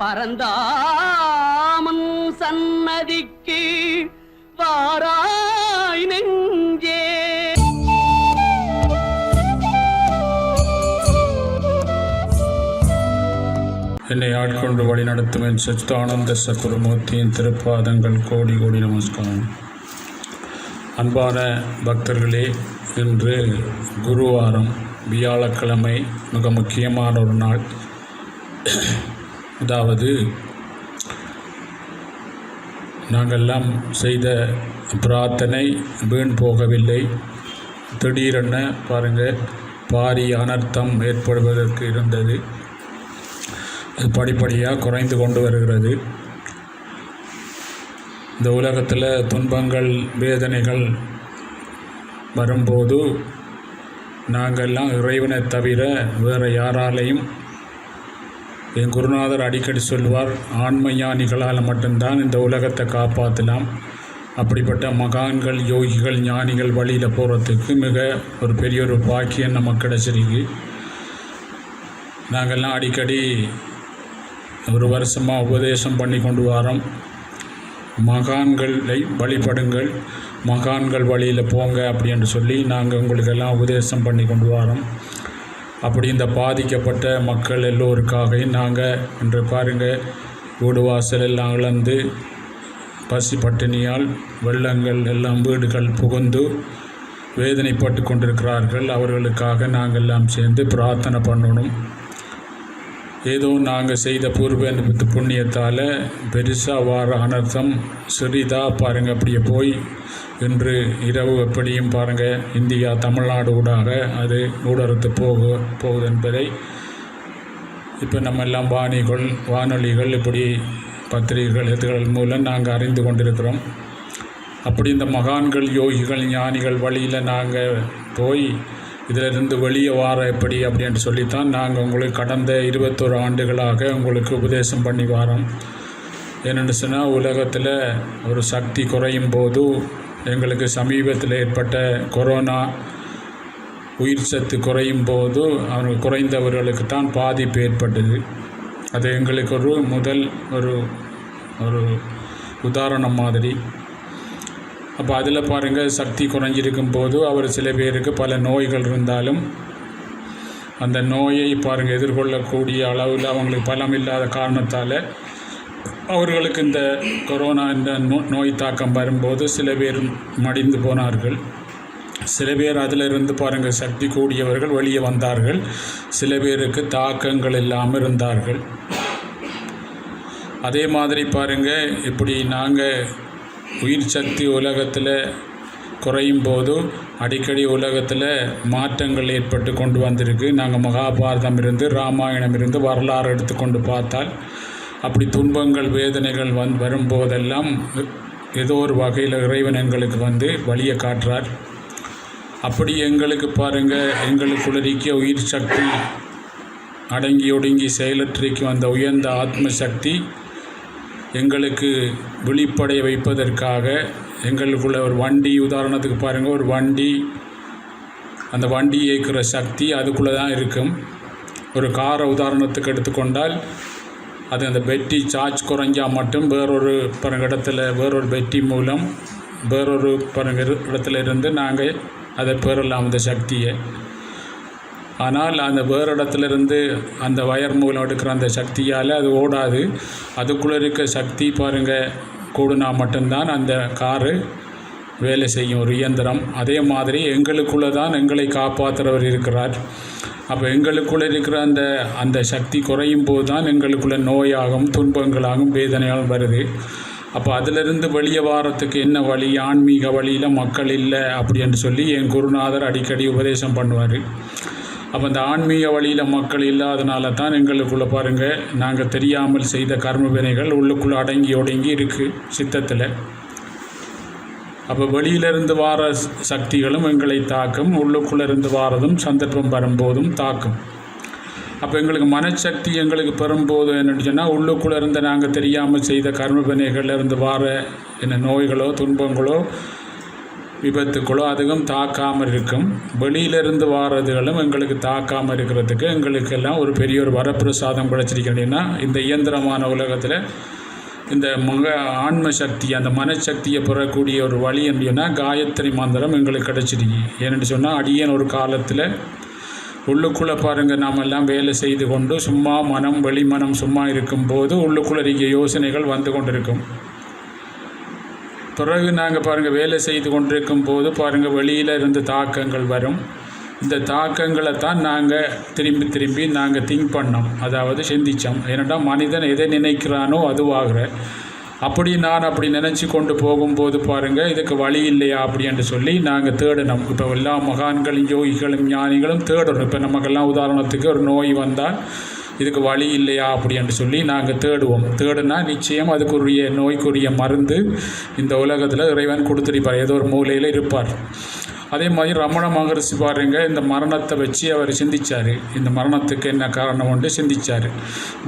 பரந்தாமன் சன்னதிக்கு வாராய் நெஞ்சே. என்னை ஆட்கொண்டு வழி என் சச்சிதானந்த சக்குருமூர்த்தியின் திருப்பாதங்கள் கோடி கோடி நமஸ்காரம். அன்பான பக்தர்களே இன்று குருவாரம் வியாழக்கிழமை மிக முக்கியமான ஒரு நாள். அதாவது நாங்கள்லாம் செய்த பிரார்த்தனை வீண் போகவில்லை. திடீரென பாருங்கள் பாரிய அனர்த்தம் ஏற்படுவதற்கு இருந்தது. அது படிப்படியாக குறைந்து கொண்டு வருகிறது. இந்த உலகத்தில் துன்பங்கள் வேதனைகள் வரும்போது நாங்கள்லாம் இறைவனை தவிர வேறு யாராலையும் என் குருநாதர் அடிக்கடி சொல்வார் ஆன்ம ஞானிகளால் மட்டும்தான் இந்த உலகத்தை காப்பாற்றலாம் அப்படிப்பட்ட மகான்கள் யோகிகள் ஞானிகள் வழியில் போகிறதுக்கு மிக ஒரு பெரிய ஒரு பாக்கியம் நமக்கு கிடச்சிருக்கு. நாங்கள்லாம் அடிக்கடி ஒரு வருஷமாக உபதேசம் பண்ணி கொண்டு வரோம். மகான்களை வழிபடுங்கள் மகான்கள் வழியில் போங்க அப்படின்னு சொல்லி நாங்கள் உங்களுக்கெல்லாம் உபதேசம் பண்ணி கொண்டு வரோம். அப்படி இந்த பாதிக்கப்பட்ட மக்கள் எல்லோருக்காகவும் நாங்கள் இன்று பாருங்கள் வீடு வாசல் எல்லாம் பசி பட்டினியால் வெள்ளங்கள் எல்லாம் வீடுகள் புகுந்து வேதனைப்பட்டு கொண்டிருக்கிறார்கள். அவர்களுக்காக நாங்கள் எல்லாம் சேர்ந்து பிரார்த்தனை பண்ணணும். ஏதோ நாங்கள் செய்த பூர்வ புண்ணியத்தால் பெருசாக வார அனர்த்தம் சிறிதாக பாருங்கள் அப்படியே போய் இன்று இரவு எப்படியும் பாருங்கள் இந்தியா தமிழ்நாடு ஊடாக அது ஊடறுத்து போகு போகுது என்பதை இப்போ நம்ம எல்லாம் வானிகள் வானொலிகள் இப்படி பத்திரிகைகள் இதுகள் மூலம் நாங்கள் அறிந்து கொண்டிருக்கிறோம். அப்படி இந்த மகான்கள் யோகிகள் ஞானிகள் வழியில் நாங்கள் போய் இதிலிருந்து வெளியே வார எப்படி அப்படின்ட்டு சொல்லித்தான் நாங்கள் உங்களுக்கு கடந்த இருபத்தோரு ஆண்டுகளாக உங்களுக்கு உபதேசம் பண்ணி வரோம். என்னென்னு சொன்னால் உலகத்தில் ஒரு சக்தி குறையும் போது எங்களுக்கு சமீபத்தில் ஏற்பட்ட கொரோனா உயிர் சத்து குறையும் போது அவங்க குறைந்தவர்களுக்கு தான் பாதிப்பு ஏற்பட்டது. அது எங்களுக்கு ஒரு முதல் ஒரு ஒரு உதாரணம் மாதிரி. அப்போ அதில் பாருங்கள் சக்தி குறைஞ்சிருக்கும் போது அவர் சில பேருக்கு பல நோய்கள் இருந்தாலும் அந்த நோயை பாருங்கள் எதிர்கொள்ளக்கூடிய அளவில் அவங்களுக்கு பலம் இல்லாத காரணத்தால் அவர்களுக்கு இந்த கொரோனா இந்த நோ நோய் தாக்கம் வரும்போது சில பேர் மடிந்து போனார்கள். சில பேர் அதிலிருந்து பாருங்கள் சக்தி கூடியவர்கள் வெளியே வந்தார்கள். சில பேருக்கு தாக்கங்கள் இல்லாமல் இருந்தார்கள். அதே மாதிரி பாருங்கள் இப்படி நாங்கள் உயிர் சக்தி உலகத்தில் குறையும் போது அடிக்கடி உலகத்தில் மாற்றங்கள் ஏற்பட்டு கொண்டு வந்திருக்கு. நாங்கள் மகாபாரதம் இருந்து ராமாயணம் இருந்து வரலாறு எடுத்துக்கொண்டு பார்த்தால் அப்படி துன்பங்கள் வேதனைகள் வந் வரும்போதெல்லாம் ஏதோ ஒரு வகையில் இறைவன் எங்களுக்கு வந்து வழியை காட்டுறார். அப்படி எங்களுக்கு பாருங்கள் எங்களுக்குள்ள இருக்க உயிர் சக்தி அடங்கி ஒடுங்கி செயலற்றிக்கு வந்த உயர்ந்த ஆத்ம சக்தி எங்களுக்கு விழிப்படைய வைப்பதற்காக எங்களுக்குள்ள ஒரு வண்டி உதாரணத்துக்கு பாருங்கள் ஒரு வண்டி அந்த வண்டி இயக்கிற சக்தி அதுக்குள்ளே தான் இருக்கும். ஒரு காரை உதாரணத்துக்கு எடுத்துக்கொண்டால் அது அந்த பெட்டி சார்ஜ் குறைஞ்சால் மட்டும் வேறொரு பாருங்க இடத்துல வேறொரு பெட்டி மூலம் வேறொரு பாருங்க இடத்துல இருந்து நாங்கள் அதை பெறலாம் அந்த சக்தியை. ஆனால் அந்த வேறு இடத்துல இருந்து அந்த வயர் மூலம் எடுக்கிற அந்த சக்தியால் அது ஓடாது. அதுக்குள்ளே இருக்க சக்தி பாருங்கள் கூடுனா மட்டும்தான் அந்த காரு வேலை செய்யும் ஒரு இயந்திரம். அதே மாதிரி எங்களுக்குள்ளே தான் எங்களை காப்பாற்றுறவர் இருக்கிறார். அப்போ எங்களுக்குள்ளே இருக்கிற அந்த அந்த சக்தி குறையும் போது தான் எங்களுக்குள்ளே நோயாகும் துன்பங்களாகும் வேதனையாகவும் வருது. அப்போ அதிலிருந்து வெளியே வாரத்துக்கு என்ன வழி? ஆன்மீக வழியில் மக்கள் இல்லை அப்படின்னு சொல்லி என் குருநாதர் அடிக்கடி உபதேசம் பண்ணுவார். அப்போ அந்த ஆன்மீக வழியில் மக்கள் இல்லாதனால தான் எங்களுக்குள்ளே பாருங்கள் நாங்கள் தெரியாமல் செய்த கர்ம வினைகள் உள்ளுக்குள்ளே அடங்கி ஒடுங்கி இருக்குது சித்தத்தில். அப்போ வெளியிலிருந்து வார சக்திகளும் எங்களை தாக்கும் உள்ளுக்குள்ளே இருந்து வாரதும் சந்தர்ப்பம் வரும்போதும் தாக்கும். அப்போ எங்களுக்கு மனசக்தி எங்களுக்கு பெறும்போது என்னென்னு சொன்னால் உள்ளுக்குள்ளே இருந்து நாங்கள் தெரியாமல் செய்த கர்மபனைகள்லேருந்து வார என்ன நோய்களோ துன்பங்களோ விபத்துக்களோ அதுவும் தாக்காமல் இருக்கும். வெளியிலிருந்து வாரதுகளும் எங்களுக்கு தாக்காமல் இருக்கிறதுக்கு எங்களுக்கெல்லாம் ஒரு பெரிய ஒரு வரப்பிரசாதம் கிடைச்சிருக்கிறேன்னா இந்த இயந்திரமான உலகத்தில் இந்த மக ஆன்ம சக்தி அந்த மனசக்தியை பெறக்கூடிய ஒரு வழி அப்படின்னா காயத்ரி மந்திரம் எங்களுக்கு கிடைச்சிருக்கு ஏன்னு சொன்னால் அடியன் ஒரு காலத்தில் உள்ளுக்குள்ளே பாருங்கள் நாம் எல்லாம் வேலை செய்து கொண்டு சும்மா மனம் வெளிமனம் சும்மா இருக்கும்போது உள்ளுக்குள்ளே இருக்க யோசனைகள் வந்து கொண்டிருக்கும். பிறகு நாங்கள் பாருங்கள் வேலை செய்து கொண்டிருக்கும் போது பாருங்கள் வெளியில் இருந்து தாக்கங்கள் வரும். இந்த தாக்கங்களை தான் நாங்கள் திரும்பி திரும்பி நாங்கள் திங்க் பண்ணோம். அதாவது சிந்தித்தோம் ஏன்னா மனிதன் எதை நினைக்கிறானோ அதுவாகிற. அப்படி நான் அப்படி நினச்சி கொண்டு போகும்போது பாருங்கள் இதுக்கு வழி இல்லையா அப்படின்னு சொல்லி நாங்கள் தேடினோம். இப்போ எல்லா மகான்களும் யோகிகளும் ஞானிகளும் தேடணும் இப்போ நமக்கெல்லாம் உதாரணத்துக்கு ஒரு நோய் வந்தால் இதுக்கு வழி இல்லையா அப்படின்னு சொல்லி நாங்கள் தேடுவோம். தேடுனா நிச்சயம் அதுக்குரிய நோய்க்குரிய மருந்து இந்த உலகத்தில் இறைவன் கொடுத்துருப்பார். ஏதோ ஒரு மூலையில் இருப்பார். அதே மாதிரி ரமண மகரிஷி பாருங்க இந்த மரணத்தை வச்சு அவர் சிந்திச்சார். இந்த மரணத்துக்கு என்ன காரணம் ஒன்று சிந்திச்சார்.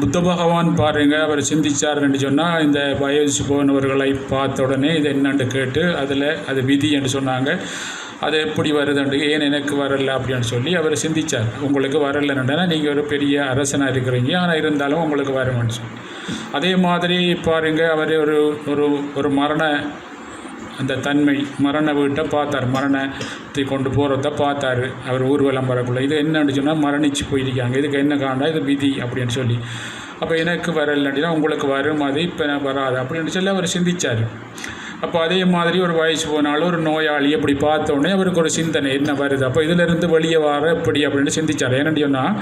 புத்த பகவான் பாருங்க அவர் சிந்திச்சாருன்னு சொன்னால் இந்த வயசு போனவர்களை பார்த்த உடனே இது என்னன்னு கேட்டு அதில் அது விதி என்று சொன்னாங்க. அது எப்படி வருதுண்டு? ஏன் எனக்கு வரல அப்படின்னு சொல்லி அவர் சிந்திச்சார். உங்களுக்கு வரலைன்னா நீங்கள் ஒரு பெரிய அரசனாக இருக்கிறீங்க. ஆனால் இருந்தாலும் உங்களுக்கு வரும்னு சொல்லி. அதே மாதிரி பாருங்கள் அவர் ஒரு ஒரு ஒரு மரண அந்த தன்மை மரண வீட்டை பார்த்தார். மரணத்தை கொண்டு போகிறத பார்த்தாரு. அவர் ஊர்வலம் வரக்குள்ள. இது என்னன்னு சொன்னால் மரணிச்சு போயிருக்காங்க. இதுக்கு என்ன காண்டா இது விதி அப்படின்னு சொல்லி. அப்போ எனக்கு வரலன்னா உங்களுக்கு வரும். அது இப்போ நான் வராது அப்படின்னு சொல்லி அவர் சிந்திச்சார். அப்போ அதே மாதிரி ஒரு வயசு போனாலும் ஒரு நோயாளி அப்படி பார்த்தோன்னே அவருக்கு ஒரு சிந்தனை என்ன வருது? அப்போ இதிலிருந்து வெளியே வர எப்படி அப்படின்னு சிந்திச்சார். ஏன்னு சொன்னால்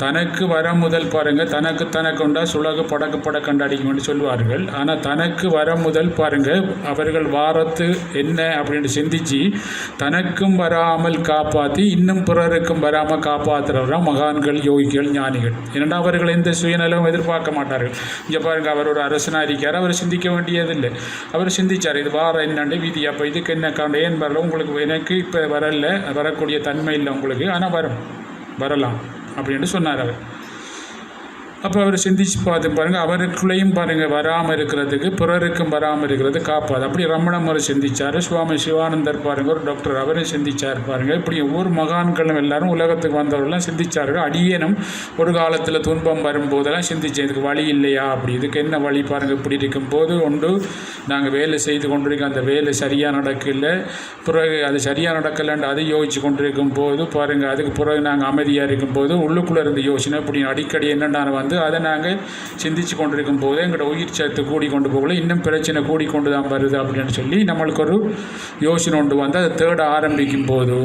தனக்கு வர முதல் பாருங்கள் தனக்கு தனக்குண்டா சுலகு படக்கு படக்கண்டு அடிக்கும்னு சொல்லுவார்கள் ஆனால் தனக்கு வர முதல் பாருங்கள் அவர்கள் வாரத்து என்ன அப்படின்னு சிந்திச்சு தனக்கும் வராமல் காப்பாற்றி இன்னும் பிறருக்கும் வராமல் காப்பாற்றுறவரா மகான்கள் யோகிகள் ஞானிகள். ஏன்னா அவர்கள் எந்த சுயநலவும் எதிர்பார்க்க மாட்டார்கள். இங்கே பாருங்கள் அவர் ஒரு அரசனாக இருக்கார் அவர் சிந்திக்க வேண்டியதில்லை. அவர் சிந்திச்சார் இது வார என்னண்டு விதி. அப்போ இதுக்கு என்ன காரணம்? ஏன் வரல? உங்களுக்கு எனக்கு இப்போ வரல. வரக்கூடிய தன்மை இல்லை உங்களுக்கு. ஆனால் வரும். வரலாம். அப்படின்னு சொன்னார் அவர். அப்போ அவர் சிந்திச்சு பார்த்து பாருங்கள் அவருக்குள்ளேயும் பாருங்கள் வராமல் இருக்கிறதுக்கு பிறருக்கும் வராமல் இருக்கிறது காப்பாது. அப்படி ரமண முறை சிந்திச்சார் சுவாமி சிவானந்தர் பாருங்கள் ஒரு டாக்டர் அவரும் சிந்திச்சார் பாருங்கள் இப்படி ஒவ்வொரு மகான்களும் எல்லாரும் உலகத்துக்கு வந்தவர்கள்லாம் சிந்திச்சார்கள். அடியேனும் ஒரு காலத்தில் துன்பம் வரும்போதெல்லாம் சிந்திச்சேன் இதுக்கு வழி இல்லையா? அப்படி இதுக்கு என்ன வழி? பாருங்கள் இப்படி இருக்கும்போது ஒன்று நாங்கள் வேலை செய்து கொண்டிருக்கோம். அந்த வேலை சரியாக நடக்கல. பிறகு அது சரியாக நடக்கலைன்னு அதை யோசிச்சு கொண்டிருக்கும் போது பாருங்கள் அதுக்கு பிறகு நாங்கள் அமைதியாக இருக்கும்போது உள்ளுக்குள்ளே இருந்த யோசனை இப்படி அடிக்கடி என்னென்ன வந்து அதை நாங்கள் சிந்திச்சு கொண்டிருக்கும் போது எங்களோட உயிர் சத்து கூடி கொண்டு போகல இன்னும் பிரச்சனை கூடி கொண்டு தான் வருது அப்படின்னு சொல்லி நம்மளுக்கு ஒரு யோசனை ஒன்று வந்து அதை தேட ஆரம்பிக்கும் போது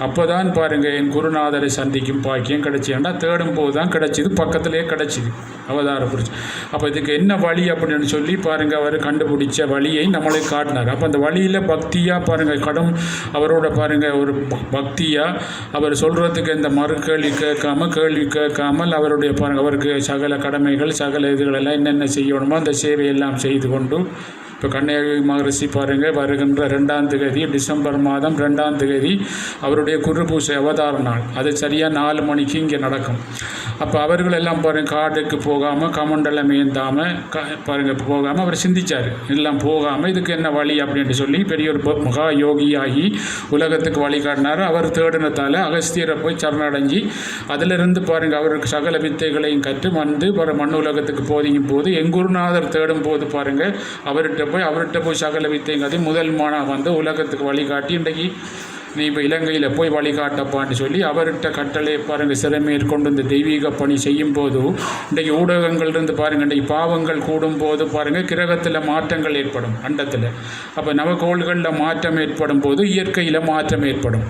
அப்போ தான் பாருங்கள் என் குருநாதரை சந்திக்கும் பாக்கியம் கிடைச்சேன்டா தேடும் போது தான் கிடச்சிது பக்கத்திலே கிடச்சிது அவதார புரிச்சு அப்போ இதுக்கு என்ன வழி அப்படின்னு சொல்லி பாருங்கள் அவர் கண்டுபிடிச்ச வழியை நம்மளை காட்டினார். அப்போ அந்த வழியில் பக்தியாக பாருங்கள் கடும் அவரோட பாருங்கள் ஒரு பக்தியாக அவர் சொல்கிறதுக்கு இந்த மறு கேள்வி கேட்காம கேள்வி கேட்காமல் அவருடைய பாருங்கள் அவருக்கு சகல கடமைகள் சகல இதுகளெல்லாம் என்னென்ன செய்யணுமோ அந்த சேவையெல்லாம் செய்து கொண்டு இப்போ கன்னியாகுமரி மகரிஷி பாருங்கள் வருகின்ற ரெண்டாம் தேதி டிசம்பர் மாதம் ரெண்டாம் தேதி அவருடைய குரு பூசை அவதார நாள். அது சரியாக நாலு மணிக்கு இங்கே நடக்கும். அப்போ அவர்களெல்லாம் பாருங்கள் காடுக்கு போகாமல் கமண்டலம் ஏந்தாமல் க பாருங்கள் போகாமல் அவர் சிந்திச்சார். எல்லாம் போகாமல் இதுக்கு என்ன வழி அப்படின்ட்டு சொல்லி பெரிய ஒரு மகா யோகியாகி உலகத்துக்கு வழி காட்டினார். அவர் தேடினத்தால் அகஸ்தியரை போய் சரணடைஞ்சி அதிலிருந்து பாருங்கள் அவருக்கு சகல வித்தைகளையும் கற்று வந்து பிற மண் உலகத்துக்கு போதிக்கும் போது எங்குருநாதர் தேடும் போது பாருங்கள் அவர்கிட்ட போய் அவர்கிட்ட போய் சகல வித்தையும் முதல் மானா வந்து உலகத்துக்கு வழிகாட்டி இன்றைக்கு நீ இப்போ இலங்கையில் போய் வழிகாட்டப்பான்னு சொல்லி அவர்கிட்ட கட்டளை பாருங்கள் சிறமேற்கொண்டு இந்த தெய்வீக பணி செய்யும் போது இன்றைக்கு ஊடகங்கள் இருந்து பாருங்கள் இன்றைக்கு பாவங்கள் கூடும் போது பாருங்கள் கிரகத்தில் மாற்றங்கள் ஏற்படும் அண்டத்தில். அப்போ நவகோள்களில் மாற்றம் ஏற்படும் போது இயற்கையில் மாற்றம் ஏற்படும்.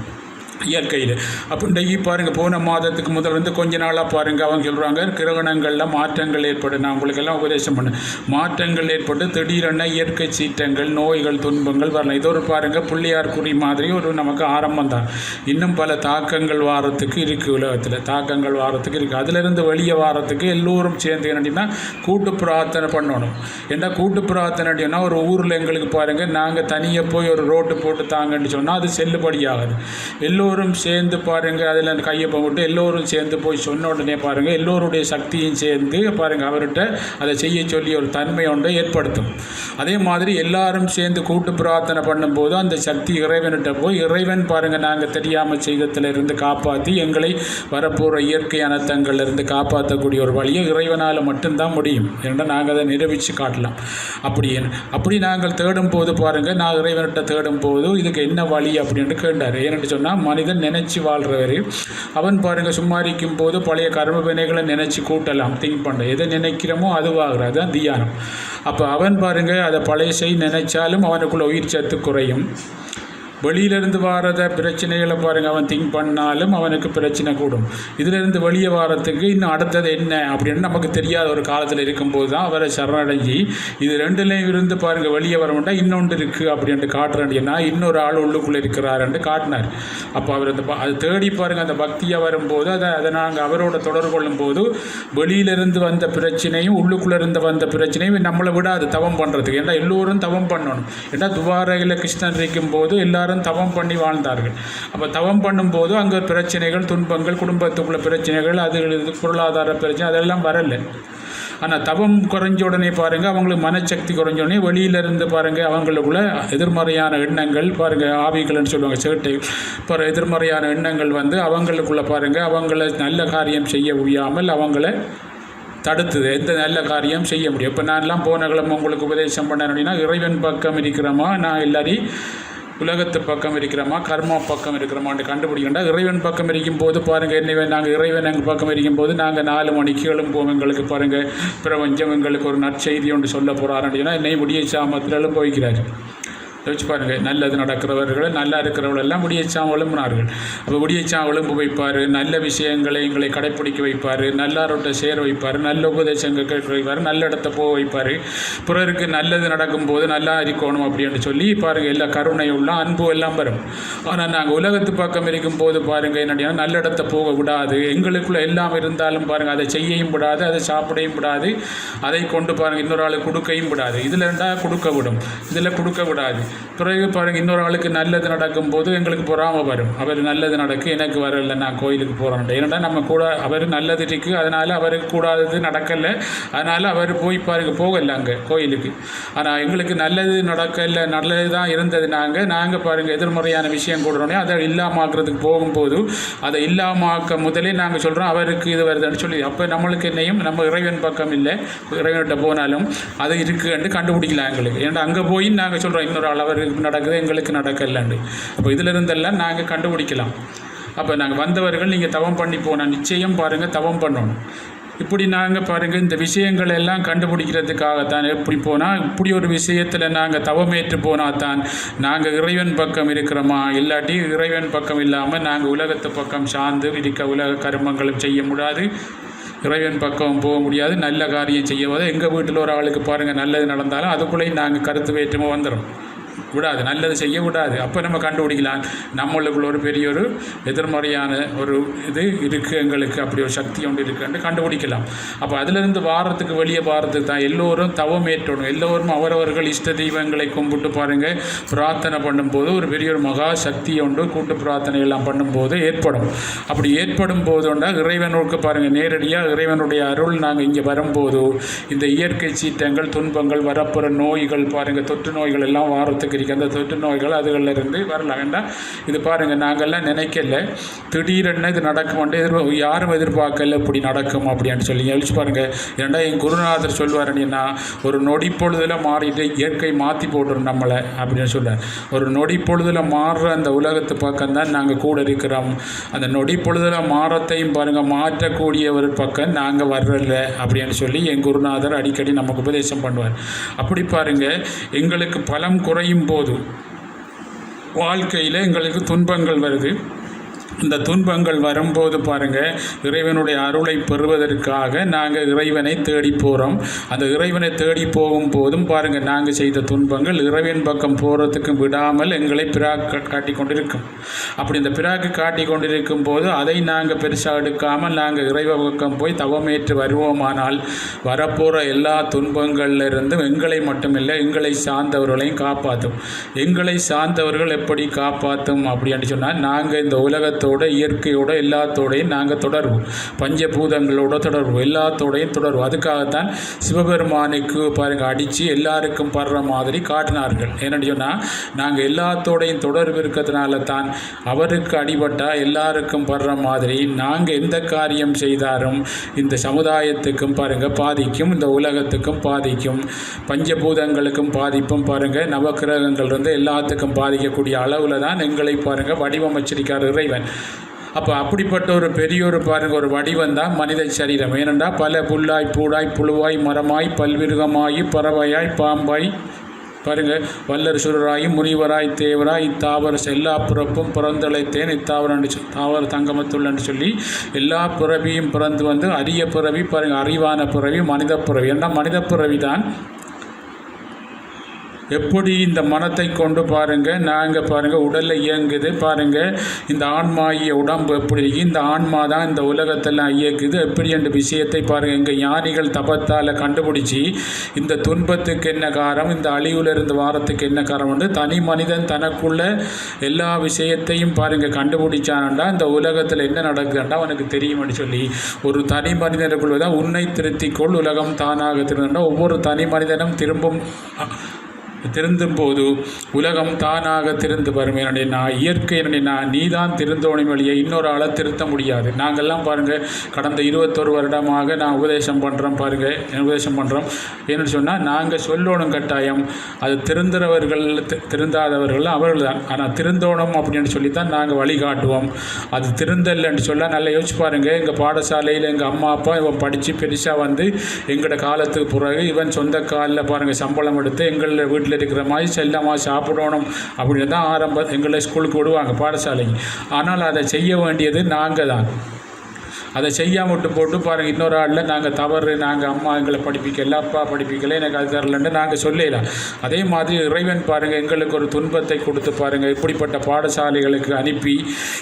இயற்கையில். அப்போ இன்றைக்கு பாருங்கள் போன மாதத்துக்கு முதல் வந்து கொஞ்ச நாளாக பாருங்கள் அவங்க சொல்கிறாங்க கிரகணங்களில் மாற்றங்கள் ஏற்படும். நான் உங்களுக்கெல்லாம் உபதேசம் பண்ணேன். மாற்றங்கள் ஏற்பட்டு திடீரென இயற்கை சீற்றங்கள் நோய்கள் துன்பங்கள் வரலாம். இது ஒரு பாருங்கள் பிள்ளையார் குறி மாதிரி ஒரு நமக்கு ஆரம்பம் தான். இன்னும் பல தாக்கங்கள் வாரத்துக்கு இருக்குது உலகத்தில். தாக்கங்கள் வாரத்துக்கு இருக்குது அதிலிருந்து வெளியே வாரத்துக்கு எல்லோரும் சேர்ந்து என்னடின்னா கூட்டு பிரார்த்தனை பண்ணணும். ஏன்னா கூட்டு பிரார்த்தனை அப்படின்னா ஒரு ஊரில் எங்களுக்கு பாருங்கள் நாங்கள் தனியாக போய் ஒரு ரோட்டு போட்டு தாங்கன்னு சொன்னால் அது செல்லுபடியாகாது. எல்லோரும் எல்லோரும் சேர்ந்து பாருங்கள் அதில் கையை போட்டு எல்லோரும் சேர்ந்து போய் சொன்ன உடனே பாருங்கள் எல்லோருடைய சக்தியும் சேர்ந்து பாருங்கள் அவர்கிட்ட அதை செய்ய சொல்லி ஒரு தன்மை ஒன்றை ஏற்படுத்தும். அதே மாதிரி எல்லாரும் சேர்ந்து கூட்டு பிரார்த்தனை பண்ணும்போது அந்த சக்தி இறைவன்கிட்ட போய் இறைவன் பாருங்கள் நாங்கள் தெரியாமல் செய்தத்தில் இருந்து காப்பாற்றி எங்களை வரப்போகிற இயற்கை அனர்த்தங்கள்லேருந்து காப்பாற்றக்கூடிய ஒரு வழியை இறைவனால் மட்டும்தான் முடியும். ஏன்னா நாங்கள் அதை நிரூபித்து காட்டலாம். அப்படி அப்படி நாங்கள் தேடும் போது பாருங்கள் நான் இறைவன்கிட்ட தேடும் போது இதுக்கு என்ன வழி அப்படின்னு கேட்டார். ஏன்னு சொன்னால் மனிதன் நினைச்சு வாழ்றவர். அவன் பாருங்கள் சும்மாரிக்கும் போது பழைய கர்ம வினைகளை நினைச்சு கூட்டலாம். திங்க் பண்ண. எதை நினைக்கிறோமோ அதுவாகிற அதுதான் தியானம். அப்போ அவன் பாருங்கள் அதை பழைய செய் நினைச்சாலும் அவனுக்குள்ள உயிர் சத்து குறையும். வெளியிலிருந்து வாரத பிரச்சனைகளை பாருங்கள் அவன் திங்க் பண்ணாலும் அவனுக்கு பிரச்சனை கூடும். இதிலிருந்து வெளியே வாரத்துக்கு இன்னும் அடுத்தது என்ன அப்படின்னு நமக்கு தெரியாத ஒரு காலத்தில் இருக்கும்போது தான் அவரை சரணடைஞ்சி இது ரெண்டுலேயும் இருந்து பாருங்கள் வெளியே வர மாட்டா இன்னொன்று இருக்குது அப்படின்ட்டு காட்டுறேன்னா இன்னொரு ஆள் உள்ளுக்குள்ளே இருக்கிறாருன்ட்டு காட்டினார். அப்போ அவர் அந்த அது தேடி பாருங்கள் அந்த பக்தியாக வரும்போது அதை அதை நாங்கள் அவரோட தொடர்பு கொள்ளும்போது வெளியிலிருந்து வந்த பிரச்சனையும் உள்ளுக்குள்ளே இருந்து வந்த பிரச்சனையும் நம்மளை விடாது தவம் பண்ணுறதுக்கு ஏன்னா எல்லோரும் தவம் பண்ணணும். ஏன்னா துவாரையில் கிருஷ்ணன் இருக்கும்போது எல்லாரும் தவம் பண்ணி வாழ்ந்தார்கள். அப்போ தவம் பண்ணும்போது அங்கே பிரச்சனைகள் துன்பங்கள் குடும்பத்துக்குள்ள பிரச்சனைகள் அது பொருளாதார பிரச்சனை அதெல்லாம் வரல. ஆனால் தவம் குறைஞ்ச உடனே பாருங்கள் அவங்களுக்கு மனசக்தி குறைஞ்ச உடனே வெளியிலேருந்து பாருங்கள் அவங்களுக்குள்ள எதிர்மறையான எண்ணங்கள் பாருங்கள் ஆவிகள்னு சொல்லுவாங்க சேட்டை. பிற எதிர்மறையான எண்ணங்கள் வந்து அவங்களுக்குள்ள பாருங்கள் அவங்கள நல்ல காரியம் செய்ய முடியாமல் அவங்கள தடுத்தது. எந்த நல்ல காரியம் செய்ய முடியும்? இப்போ நான்லாம் போன கிழமை உங்களுக்கு உபதேசம் பண்ணேன் அப்படின்னா இறைவன் பக்கம் இருக்கிறோமா? நான் எல்லாரையும் உலகத்து பக்கம் இருக்கிறோமா? கர்மா பக்கம் இருக்கிறோமான்னு கண்டுபிடிக்கண்டா இறைவன் பக்கம் இருக்கும்போது பாருங்கள் என்ன நாங்கள் இறைவன் எங்கள் பக்கம் இருக்கும்போது நாங்கள் நாலு மணிக்கு எழும்போம் எங்களுக்கு பாருங்கள் பிரபஞ்சம் எங்களுக்கு ஒரு நற்செய்தி ஒன்று சொல்ல போகிறாரு அப்படின்னா என்னை முடிய சாமத்தில் எழும்ப வைக்கிறார் யோசிச்சு பாருங்கள் நல்லது நடக்கிறவர்கள் நல்லா இருக்கிறவர்கள் எல்லாம் முடியச்சாம் எழும்பினார்கள் அப்போ முடியச்சாம் விளம்பு வைப்பார் நல்ல விஷயங்களை எங்களை கடைப்பிடிக்க வைப்பார் நல்லாரோட்ட சேர வைப்பார் நல்ல உபதேசங்கள் கேட்க வைப்பார் நல்ல இடத்த போக வைப்பார். பிறருக்கு நல்லது நடக்கும்போது நல்லா இருக்கணும் அப்படின்னு சொல்லி பாருங்கள் எல்லா கருணை உள்ள அன்பு எல்லாம் வரும். ஆனால் நாங்கள் உலகத்து பக்கம் இருக்கும்போது பாருங்கள் என்னடியா நல்ல இடத்த போக விடாது. எங்களுக்குள்ள எல்லாம் இருந்தாலும் பாருங்கள் அதை செய்யவும் விடாது அதை சாப்பிடையும் விடாது. அதை கொண்டு பாருங்கள் இன்னொரு ஆள் கொடுக்கையும் விடாது. இதில் இருந்தால் கொடுக்க விடும். இதில் கொடுக்க விடாது. பிறகு பாருங்கள் இன்னொரு ஆளுக்கு நல்லது நடக்கும் போது எங்களுக்கு பொறாமல் வரும். அவர் நல்லது நடக்கு எனக்கு வரல நான் கோயிலுக்கு போகிறேன் ஏன்னா நம்ம கூட அவர் நல்லது இருக்கு அதனால் அவருக்கு கூடாதது நடக்கலை. அதனால் அவர் போய் பாருங்க போகல அங்கே கோயிலுக்கு. ஆனால் எங்களுக்கு நல்லது நடக்கல நல்லது தான் இருந்தது. நாங்கள் நாங்கள் பாருங்கள் எதிர்மறையான விஷயம் கூடுறோன்னே அதை இல்லாமாக்குறதுக்கு போகும்போது அதை இல்லாமாக்க முதலே நாங்கள் சொல்கிறோம் அவருக்கு இது வருதுன்னு சொல்லி. அப்போ நம்மளுக்கு என்னையும் நம்ம இறைவன் பக்கம் இல்லை இறைவன்கிட்ட போனாலும் அது இருக்குன்ட்டு கண்டுபிடிக்கலாம் எங்களுக்கு. ஏன்னா அங்கே போய் நாங்கள் சொல்கிறோம் இன்னொரு ஆள் அவருக்கு நடக்குது எங்களுக்கு நடக்கலண்டு. அப்போ இதிலிருந்தெல்லாம் நாங்கள் கண்டுபிடிக்கலாம். அப்போ நாங்கள் வந்தவர்கள் நீங்கள் தவம் பண்ணி போனால் நிச்சயம் பாருங்கள் தவம் பண்ணணும். இப்படி நாங்கள் பாருங்கள் இந்த விஷயங்கள் எல்லாம் கண்டுபிடிக்கிறதுக்காகத்தான் எப்படி போனால் இப்படி ஒரு விஷயத்தில் நாங்கள் தவமேற்று போனால் தான் நாங்கள் இறைவன் பக்கம் இருக்கிறோமா? இல்லாட்டி இறைவன் பக்கம் இல்லாமல் நாங்கள் உலகத்து பக்கம் சார்ந்து இருக்க உலக கர்மங்களும் செய்ய முடியாது. இறைவன் பக்கம் போக முடியாது நல்ல காரியம் செய்ய எங்கள் வீட்டில் ஒரு ஆளுக்கு பாருங்கள் நல்லது நடந்தாலும் அதுக்குள்ளேயும் நாங்கள் கருத்து வேற்றுமை வந்துடும் விடாது நல்லது செய்ய விடாது. அப்போ நம்ம கண்டுபிடிக்கலாம். நம்மளுக்குள்ள ஒரு பெரிய ஒரு எதிர்மறையான ஒரு இது இருக்குது எங்களுக்கு அப்படி ஒரு சக்தி ஒன்று இருக்குன்னு கண்டுபிடிக்கலாம். அப்போ அதிலிருந்து வாரத்துக்கு வெளியே வாரத்துக்கு தான் எல்லோரும் தவம் ஏற்றணும். எல்லோரும் அவரவர்கள் இஷ்ட தெய்வங்களை கும்பிட்டு பாருங்கள் பிரார்த்தனை பண்ணும்போது ஒரு பெரிய ஒரு மகா சக்தி ஒன்று கூட்டு பிரார்த்தனை எல்லாம் பண்ணும்போது ஏற்படும். அப்படி ஏற்படும் போதுண்டா இறைவனுக்கு பாருங்கள் நேரடியாக இறைவனுடைய அருள் நாங்கள் இங்கே வரும்போது இந்த இயற்கை சீற்றங்கள் துன்பங்கள் வரப்புற நோய்கள் பாருங்கள் தொற்று நோய்கள் எல்லாம் வாரத்துக்கு இருக்கு. அந்த தொற்று நோய்கள் அதுகளில் இருந்து வரலாம் ஏண்டா? இது பாருங்கள் நாங்கள்லாம் நினைக்கல. திடீரென்னு இது நடக்கும்ட்டு எதிர் யாரும் எதிர்பார்க்கல இப்படி நடக்கும் அப்படின்னு சொல்லி. எழுச்சி பாருங்கள் ஏன்டா என் குருநாதர் சொல்வார் அப்படின்னா ஒரு நொடி பொழுதில் மாறிட்டு இயற்கை மாற்றி போட்டுரும் நம்மளை அப்படின்னு சொல்கிறார் ஒரு நொடி பொழுதில் மாறுற அந்த உலகத்து பக்கம் தான் நாங்கள் கூட இருக்கிறோம். அந்த நொடி பொழுதில் மாறத்தையும் பாருங்கள் மாற்றக்கூடிய ஒரு பக்கம் நாங்கள் வர்றதில்ல அப்படின்னு சொல்லி என் குருநாதர் அடிக்கடி நமக்கு உபதேசம் பண்ணுவார். அப்படி பாருங்கள் எங்களுக்கு பலம் குறையும் போது வாழ்க்கையில் எங்களுக்கு துன்பங்கள் வருது. இந்த துன்பங்கள் வரும்போது பாருங்க இறைவனுடைய அருளை பெறுவதற்காக நாங்கள் இறைவனை தேடி போகிறோம் அந்த இறைவனை தேடி போகும் போதும் பாருங்க நாங்கள் செய்த துன்பங்கள் இறைவன் பக்கம் போகிறதுக்கும் விடாமல் எங்களை பிராக்கு காட்டி கொண்டிருக்கும். அப்படி இந்த பிராக்கு காட்டி கொண்டிருக்கும் போது அதை நாங்கள் பெருசாக எடுக்காமல் நாங்கள் இறைவ பக்கம் போய் தவமேற்று வருவோமானால் வரப்போகிற எல்லா துன்பங்கள்ல இருந்தும் எங்களை மட்டுமில்லை எங்களை சார்ந்தவர்களையும் காப்பாற்றும் எங்களை சார்ந்தவர்கள் எப்படி காப்பாற்றும் அப்படின்னு சொன்னால் நாங்கள் இந்த உலகத்தோட இயற்கையோட எல்லாத்தோடையும் நாங்கள் தொடர்வோம். பஞ்சபூதங்களோட தொடர்வோம். எல்லாத்தோடையும் தொடர்வோம். அதுக்காகத்தான் சிவபெருமானுக்கு பாருங்க அடித்து எல்லாருக்கும் படுற மாதிரி காட்டினார்கள். என்னன்னு சொன்னால் நாங்கள் எல்லாத்தோடையும் தொடர்பு இருக்கிறதுனால தான் அவருக்கு அடிபட்டால் எல்லாருக்கும் படுற மாதிரி நாங்கள் எந்த காரியம் செய்தாலும் இந்த சமுதாயத்துக்கும் பாருங்கள் பாதிக்கும். இந்த உலகத்துக்கும் பாதிக்கும். பஞ்சபூதங்களுக்கும் பாதிப்பும் பாருங்கள் நவக்கிரகங்கள் இருந்து எல்லாத்துக்கும் பாதிக்கக்கூடிய அளவில் தான் எங்களை பாருங்கள் வடிவமைச்சிருக்கார் இறைவன். அப்போ அப்படிப்பட்ட ஒரு பெரிய ஒரு பாருங்கள் ஒரு வடிவம் தான் மனித சரீரம். ஏனென்றால் பல புல்லாய் பூடாய் புழுவாய் மரமாய் பல்விருகமாய் பறவையாய் பாம்பாய் பாருங்க வல்லர் சுரராய் முனிவராய் தேவராய் இத்தாவர எல்லா பிறப்பும் பிறந்தழைத்தேன் இத்தாவரம் தாவர தங்கமத்துள்ளன்னு சொல்லி எல்லா பிறவியும் பிறந்து வந்து அரிய பிறவி பாருங்க அறிவான பிறவி மனித பிறவி. ஏன்னா மனித பிறவி தான் எப்படி இந்த மனத்தை கொண்டு பாருங்கள் நாங்கள் பாருங்கள் உடலில் இயங்குது. பாருங்க இந்த ஆன்மாய உடம்பு எப்படி இருக்கு? இந்த ஆன்மா தான் இந்த உலகத்தெல்லாம் இயக்குது. எப்படி என்ற விஷயத்தை பாருங்கள் எங்கள் ஞானிகள் தபத்தால் கண்டுபிடிச்சி இந்த துன்பத்துக்கு என்ன காரணம்? இந்த அழிவுலேருந்து வாரத்துக்கு என்ன காரணம் வந்து தனி மனிதன் தனக்குள்ள எல்லா விஷயத்தையும் பாருங்கள் கண்டுபிடிச்சானண்டா இந்த உலகத்தில் என்ன நடக்குதுண்டா அவனுக்கு தெரியும்னு சொல்லி ஒரு தனி மனிதனுக்குள்ள தான் உன்னை திருத்திக்கொள் உலகம் தானாக திருந்தா ஒவ்வொரு தனி மனிதனும் திரும்பும் திருந்தும் போது உலகம் தானாக திருந்து வரும். என்னுடைய நான் இயற்கை என்னுடைய நான் நீ தான் வழியை இன்னொரு ஆளை திருத்த முடியாது. நாங்கள்லாம் பாருங்கள் கடந்த இருபத்தொரு வருடமாக நான் உபதேசம் பண்ணுறோம் பாருங்கள் உபதேசம் பண்ணுறோம் என்னன்னு சொன்னால் நாங்கள் சொல்லணும் கட்டாயம் அது திருந்துறவர்கள் திருந்தாதவர்கள் அவர்கள் தான் ஆனால் திருந்தோணும் அப்படின்னு சொல்லி தான் நாங்கள் வழிகாட்டுவோம் அது திருந்தல்லைன்னு சொல்ல நல்லா யோசிச்சு பாருங்கள் எங்கள் பாடசாலையில் எங்கள் அம்மா அப்பா இவன் படித்து பெருசாக வந்து எங்களோட காலத்துக்கு பிறகு இவன் சொந்த காலில் பாருங்கள் சம்பளம் எடுத்து எங்கள் வீட்டில் வீட்டில் இருக்கிற மாதிரி செல்லமாக சாப்பிடணும் அப்படின்னு தான் ஆரம்ப எங்களை ஸ்கூலுக்கு விடுவாங்க பாடசாலைக்கு. ஆனால் அதை செய்ய வேண்டியது நாங்கள் தான் அதை செய்யாமல் விட்டு போட்டு பாருங்கள் இன்னொரு ஆளில் நாங்கள் தவறு நாங்கள் அம்மா எங்களை படிப்பிக்கல அப்பா படிப்பிக்கல எனக்கு அது தரலன்னு நாங்கள் சொல்லலாம் அதே மாதிரி இறைவன் பாருங்கள் எங்களுக்கு ஒரு துன்பத்தை கொடுத்து பாருங்கள் இப்படிப்பட்ட பாடசாலைகளுக்கு அனுப்பி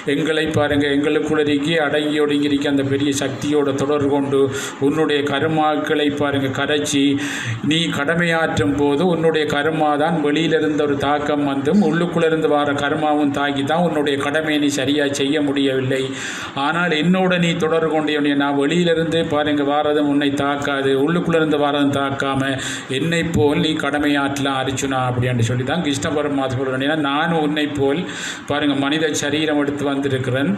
எங்களை பாருங்கள் எங்களுக்குள்ளருக்கி அடங்கி ஒடுங்கி இருக்க அந்த பெரிய சக்தியோட தொடர்பு கொண்டு உன்னுடைய கருமாக்களை பாருங்கள் கரைச்சி நீ கடமையாற்றும் போது உன்னுடைய கருமா தான் வெளியிலிருந்து ஒரு தாக்கம் வந்தும் உள்ளுக்குள்ளிருந்து வர கருமாவும் தாக்கி தான் உன்னுடைய கடமையை நீ சரியாக செய்ய முடியவில்லை. ஆனால் என்னோட நீ தொடர் தொடர்பு கொண்டு நான் வெளியிலிருந்து பாருங்க வாரதும் உன்னை தாக்காது. உள்ளுக்குள்ளேருந்து வாரதும் தாக்காம என்னை போல் நீ கடமையாற்றலாம் அர்ஜுனா அப்படின்னு சொல்லி தான் கிருஷ்ண பரமாத்மா சொல்கிறேன் நான் உன்னை போல் பாருங்க மனித சரீரம் எடுத்து வந்திருக்கிறேன்.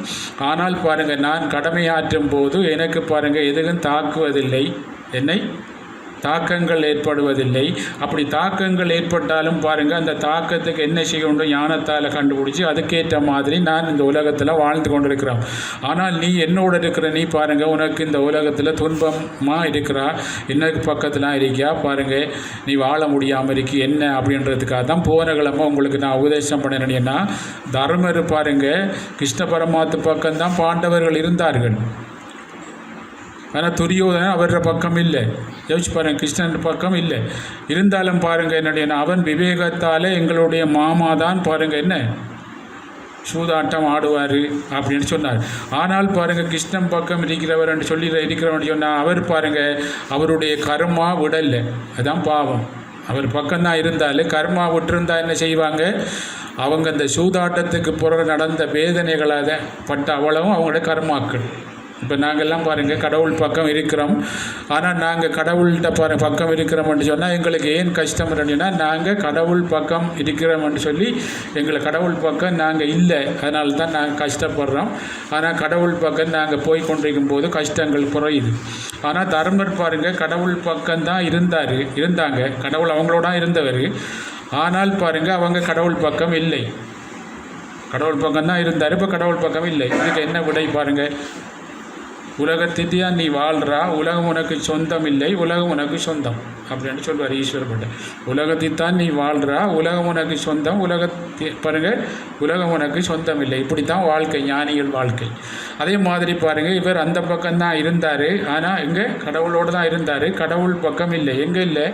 ஆனால் பாருங்க நான் கடமையாற்றும் போது எனக்கு பாருங்க எதுவும் தாக்குவதில்லை. என்னை தாக்கங்கள் ஏற்படுவதில்லை. அப்படி தாக்கங்கள் ஏற்பட்டாலும் பாருங்கள் அந்த தாக்கத்துக்கு என்ன செய்யணும் ஞானத்தால் கண்டுபிடிச்சி அதுக்கேற்ற மாதிரி நான் இந்த உலகத்தில் வாழ்ந்து கொண்டிருக்கிறோம் ஆனால் நீ என்னோட இருக்கிற நீ பாருங்கள் உனக்கு இந்த உலகத்தில் துன்பமாக இருக்கிறா? எனக்கு பக்கத்தில் இருக்கியா? பாருங்கள் நீ வாழ முடியாமல் இருக்கு என்ன அப்படின்றதுக்காக தான் போன கிழமை உங்களுக்கு நான் உபதேசம் பண்ணினேன்னா தர்மர் பாருங்கள் கிருஷ்ண பரமாத்து பக்கம்தான் பாண்டவர்கள் இருந்தார்கள். ஆனால் துரியோதனன் அவர பக்கம் இல்லை. யோசிச்சு பாருங்கள் கிருஷ்ணன் பக்கம் இல்லை. இருந்தாலும் பாருங்கள் என்னுடைய அவன் விவேகத்தால் எங்களுடைய மாமா தான் பாருங்கள் என்ன? சூதாட்டம் ஆடுவார் அப்படின்னு சொன்னார். ஆனால் பாருங்கள் கிருஷ்ணன் பக்கம் இருக்கிறவர் என்று சொல்லி இருக்கிறவன் சொன்னால் அவர் பாருங்கள் அவருடைய கர்மா விடலை. அதுதான் பாவம். அவர் பக்கம்தான் இருந்தாலும் கர்மா விட்டிருந்தா என்ன செய்வாங்க? அவங்க அந்த சூதாட்டத்துக்கு பிறகு நடந்த வேதனைகளாக பட்ட அவ்வளவும் அவங்களோட கர்மாக்கள். இப்போ நாங்கள்லாம் பாருங்கள் கடவுள் பக்கம் இருக்கிறோம். ஆனால் நாங்கள் கடவுள்கிட்ட பாரு பக்கம் இருக்கிறோம்னு சொன்னால் எங்களுக்கு ஏன் கஷ்டம் அப்படின்னா நாங்கள் கடவுள் பக்கம் இருக்கிறோம்னு சொல்லி எங்களை கடவுள் பக்கம் நாங்கள் இல்லை. அதனால தான் நாங்கள் கஷ்டப்படுறோம். ஆனால் கடவுள் பக்கம் நாங்கள் போய் கொண்டிருக்கும் போது கஷ்டங்கள் குறையுது. ஆனால் தர்மர் பாருங்கள் கடவுள் பக்கம் தான் இருந்தார் இருந்தாங்க. கடவுள் அவங்களோட இருந்தவர். ஆனால் பாருங்கள் அவங்க கடவுள் பக்கம் இல்லை. கடவுள் பக்கம் தான் இருந்தார் இப்போ கடவுள் பக்கம் இல்லை. இதுக்கு என்ன விடை பாருங்கள் உலகத்தை நீ வாழ்கிறா உலகம் உனக்கு சொந்தம் இல்லை உலகம் உனக்கு சொந்தம். அப்படின்னு சொல்லுவார் ஈஸ்வரப்பட்ட உலகத்தை தான் நீ வாழ்கிறா உலகம் உனக்கு சொந்தம் உலகத்தை பாருங்கள் உலகம் உனக்கு சொந்தம் இல்லை இப்படி தான் வாழ்க்கை ஞானிகள் வாழ்க்கை. அதே மாதிரி பாருங்கள் இவர் அந்த பக்கம் தான் இருந்தார். ஆனால் எங்கே கடவுளோடு தான் இருந்தார். கடவுள் பக்கம் இல்லை. எங்கே இல்லை?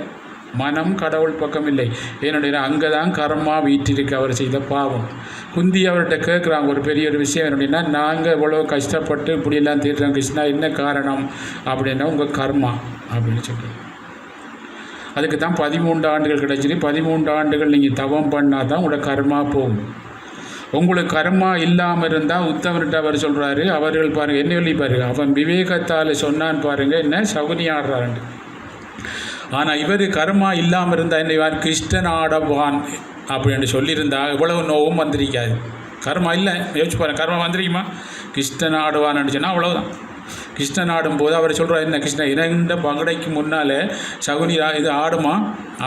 மனம் கடவுள் பக்கம் இல்லை என்னுடைய அங்கே தான் கர்மா வீட்டிருக்கு அவர் செய்த பாவம். குந்தி அவர்கிட்ட கேட்குறாங்க ஒரு பெரிய ஒரு விஷயம் என்னடின்னா நாங்கள் இவ்வளோ கஷ்டப்பட்டு இப்படியெல்லாம் தீர்றோம் கிருஷ்ணா என்ன காரணம்? அப்படின்னா உங்கள் கர்மா அப்படின்னு சொல்கிறேன் அதுக்கு தான் பதிமூன்று ஆண்டுகள் கிடைச்சிது பதிமூன்று ஆண்டுகள் நீங்கள் தவம் பண்ணால் தான் உங்களோட கர்மா போகும். உங்களுக்கு கர்மா இல்லாமல் இருந்தால் உத்தவர்கிட்ட அவர் சொல்கிறாரு அவர்கள் பாருங்கள் என்ன சொல்லி பாருங்கள் அவன் விவேகத்தால் சொன்னான் பாருங்கள் என்ன சகுனி ஆடுறாருன்னு ஆனால் இவர் கர்மா இல்லாமல் இருந்தால் என்ன இவர் கிருஷ்ணன் ஆடவான் அப்படின்னு சொல்லியிருந்தா இவ்வளவு நோவும் வந்திருக்காது. கர்மா இல்லை யோசிச்சு பாருங்க கர்மா வந்திருக்குமா? கிருஷ்ணன் ஆடுவான்னு சொன்னால் அவ்வளோதான் கிருஷ்ணன் ஆடும்போது அவர் சொல்கிறார் என்ன கிருஷ்ணன் இரண்ட பங்கடைக்கு முன்னால் சகுனி இது ஆடுமா?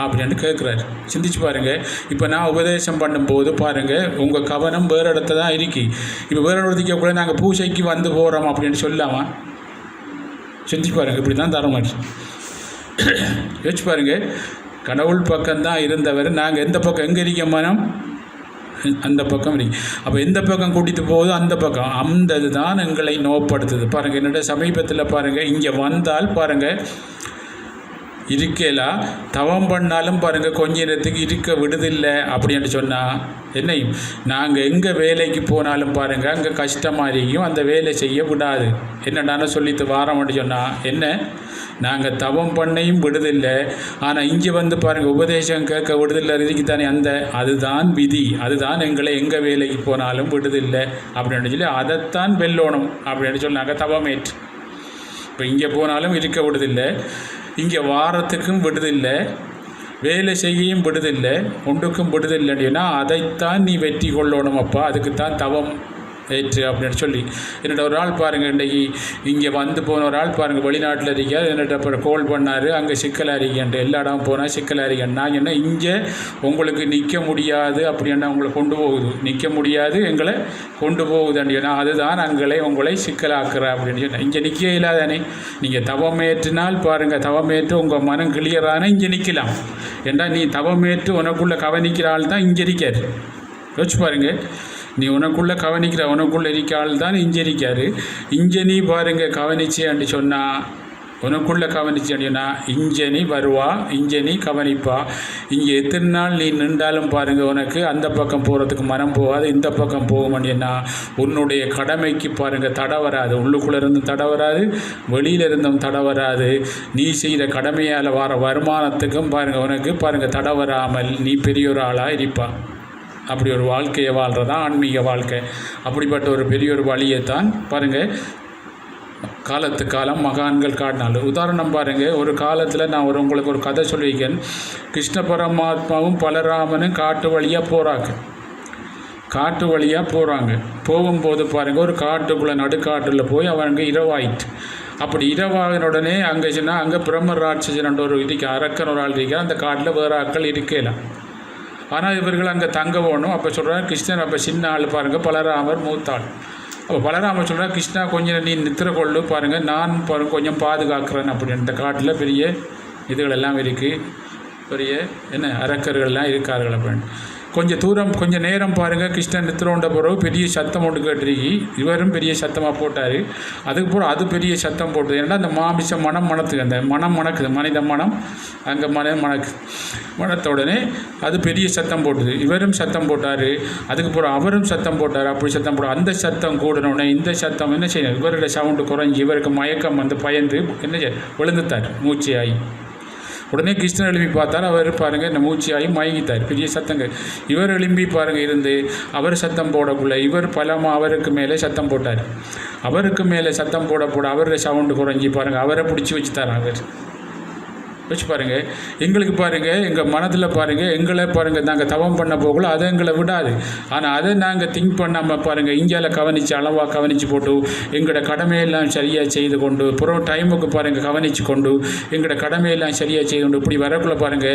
அப்படின்னு கேட்குறாரு சிந்திச்சு பாருங்கள் இப்போ நான் உபதேசம் பண்ணும்போது பாருங்கள் உங்கள் கவனம் வேறு இடத்துல தான் இருக்கு. இப்போ வேறு இடத்துக்கு கூட நாங்கள் பூஜைக்கு வந்து போகிறோம் அப்படின்னு சொல்லாமா? சிந்திச்சு பாருங்கள் இப்படி தான் தர மாட்டேன் யோசிச்சு பாருங்கள் கடவுள் பக்கம்தான் இருந்தவர். நாங்கள் எந்த பக்கம் எங்கே இருக்க மனம்? அந்த பக்கம் இருக்கு அப்போ எந்த பக்கம் கூட்டிட்டு போகுதோ அந்த பக்கம். அந்த இதுதான் எங்களை நோப்படுத்துது. பாருங்கள் என்னோட சமீபத்தில் பாருங்கள் இங்கே வந்தால் பாருங்கள் இருக்கலா? தவம் பண்ணாலும் பாருங்கள் கொஞ்ச நேரத்துக்கு இருக்க விடுதில்லை அப்படின்னு சொன்னால் என்னையும் நாங்கள் எங்கே வேலைக்கு போனாலும் பாருங்கள் அங்கே கஷ்டமாக இருக்கும் அந்த வேலை செய்ய விடாது. என்னடான்னு சொல்லிட்டு வாரம் சொன்னால் என்ன? நாங்கள் தவம் பண்ணையும் விடுதில்லை ஆனால் இங்கே வந்து பாருங்கள் உபதேசம் கேட்க விடுதில்லை இதுக்கு தானே அந்த அதுதான் விதி அதுதான் எங்களை எங்கே வேலைக்கு போனாலும் விடுதில்லை அப்படின்னு சொல்லி அதைத்தான் வெல்லோணும் அப்படின்னு சொன்னாங்க தவமேற்று. இப்போ இங்கே போனாலும் இருக்க விடுதில்லை. இங்கே வாரத்துக்கும் விடுதில்லை வேலை செய்யும் விடுதில்லை ஒன்றுக்கும் விடுதில்லைன்னா அதைத்தான் நீ வெற்றி கொள்ளணும் அப்பா. அதுக்கு தான் தவம். ஏற்று அப்படின்னு சொல்லி. என்னோட ஒரு ஆள் பாருங்கள் இன்றைக்கி இங்கே வந்து போன ஒரு ஆள் பாருங்கள் வெளிநாட்டில் இருக்கார். என்னோட அப்புறம் கோல் பண்ணார் அங்கே சிக்கலாக இருக்கேன்ட்டு எல்லா இடம் போனால் சிக்கலாக இருக்கேன் நான் என்ன இங்கே உங்களுக்கு நிற்க முடியாது. அப்படின்னா உங்களை கொண்டு போகுது? நிற்க முடியாது எங்களை கொண்டு போகுதுன்னா அதுதான் அங்களை உங்களை சிக்கலாக்குற அப்படின்னு சொன்னேன். இங்கே நிற்க இல்லாதானே நீங்கள் தவமேற்றினால் பாருங்கள் தவமேற்று உங்கள் மனம் கிளியரான இங்கே நிற்கலாம் ஏண்டா நீ தவமேற்று உனக்குள்ளே கவனிக்கிற ஆள் தான் இங்கே இருக்கார். யோசிச்சு பாருங்கள் நீ உனக்குள்ளே கவனிக்கிற உனக்குள்ளே இருக்க ஆள் தான் இஞ்சரிக்காரு. இஞ்சனி பாருங்க கவனிச்சேன்னு சொன்னால் உனக்குள்ளே கவனிச்சேன்னா இங்கே இஞ்சனி வருவா இஞ்சனி நீ கவனிப்பா. இங்கே எத்தனை நாள் நீ நின்றாலும் பாருங்கள் உனக்கு அந்த பக்கம் போகிறதுக்கு மனம் போகாது இந்த பக்கம் போகுமாட்டேன்னா உன்னுடைய கடமைக்கு பாருங்க தடை வராது. உள்ளுக்குள்ளே இருந்தும் தடை வராது வெளியில் இருந்தும் தடை வராது. நீ செய்கிற கடமையால் வர வருமானத்துக்கும் பாருங்கள் உனக்கு பாருங்கள் தடை வராமல் நீ பெரிய ஒரு ஆளாக இருப்பாள் அப்படி ஒரு வாழ்க்கையை வாழ்கிறதான் ஆன்மீக வாழ்க்கை. அப்படிப்பட்ட ஒரு பெரிய ஒரு வழியை தான் பாருங்கள் காலத்து காலம் மகான்கள் காட்டினாலும் உதாரணம் பாருங்கள் ஒரு காலத்தில் நான் ஒரு உங்களுக்கு ஒரு கதை சொல்லியிருக்கேன். கிருஷ்ண பரமாத்மாவும் பலராமனும் காட்டு வழியாக போகிறாங்க காட்டு வழியாக போகிறாங்க போகும்போது பாருங்கள் ஒரு காட்டுக்குள்ளே நடுக்காட்டில் போய் அவங்க இரவாயிட்டு. அப்படி இரவாகின உடனே அங்கே சொன்னால் அங்கே பிரம்ம ராட்சசன் ஒரு இதுக்கு அரக்கன் ஒரு ஆள் இருக்கா அந்த காட்டில் வேறு ஆட்கள் இருக்கலாம் ஆனால் இவர்கள் அங்கே தங்க போகணும் அப்போ சொல்கிறார் கிருஷ்ணன் அப்போ சின்ன ஆள் பாருங்கள் பலராமர் மூத்தாள். அப்போ பலராமர் சொல்கிறார் கிருஷ்ணா கொஞ்சம் நீ நித்திர கொள்ளு பாருங்கள் நான் பாருங்க கொஞ்சம் பாதுகாக்கிறேன் அப்படின்னு. இந்த காட்டில் பெரிய இதுகள் எல்லாம் இருக்குது பெரிய என்ன அரக்கர்கள்லாம் இருக்கார்கள் அப்படின்னு. கொஞ்சம் தூரம் கொஞ்சம் நேரம் பாருங்கள் கிருஷ்ணன் நித்திரோண்ட பிறகு பெரிய சத்தம் ஒன்று கேட்டிருக்கி இவரும் பெரிய சத்தமாக போட்டார். அதுக்கு அது பெரிய சத்தம் போட்டது. ஏன்னா அந்த மாமிசம் மனம் மணத்துக்கு அந்த மனம் மணக்குது. மனித மனம் அங்கே மனம் மணக்கு மனத்த உடனே அது பெரிய சத்தம் போட்டுது. இவரும் சத்தம் போட்டார். அதுக்கு அவரும் சத்தம் போட்டார். அப்படி சத்தம் போட அந்த சத்தம் கூடனோடனே இந்த சத்தம் என்ன செய்யணும் இவரோட சவுண்டு குறைஞ்சி இவருக்கு மயக்கம் வந்து பயந்து என்ன செய்ய விழுந்துட்டார். மூச்சு ஆகி உடனே கிருஷ்ணன் எழுப்பி பார்த்தார். அவர் பாருங்கள் இந்த மூச்சியாகி மயங்கித்தார். பெரிய சத்தங்கள். இவர் எழும்பி பாருங்கள் இருந்து அவர் சத்தம் போடக்குள்ள இவர் பலமாக அவருக்கு மேலே சத்தம் போட்டார். அவருக்கு மேலே சத்தம் போட போட அவரோட சவுண்டு குறைஞ்சி பாருங்கள் அவரை பிடிச்சி வச்சுட்டார் அவர். வச்சு பாருங்க. எங்களுக்கு பாருங்க எங்கள் மனதில் பாருங்க எங்களை பாருங்க நாங்கள் தவம் பண்ண போகல அதை எங்களை விடாது. ஆனால் அதை நாங்கள் திங்க் பண்ணாமல் பாருங்க இந்தியாவில் கவனித்து அளவாக கவனித்து போட்டு எங்களோட கடமையெல்லாம் சரியாக செய்து கொண்டு புறம் டைமுக்கு பாருங்க கவனித்து கொண்டு எங்களோட கடமையெல்லாம் சரியாக செய்து கொண்டு இப்படி வரக்குள்ள பாருங்க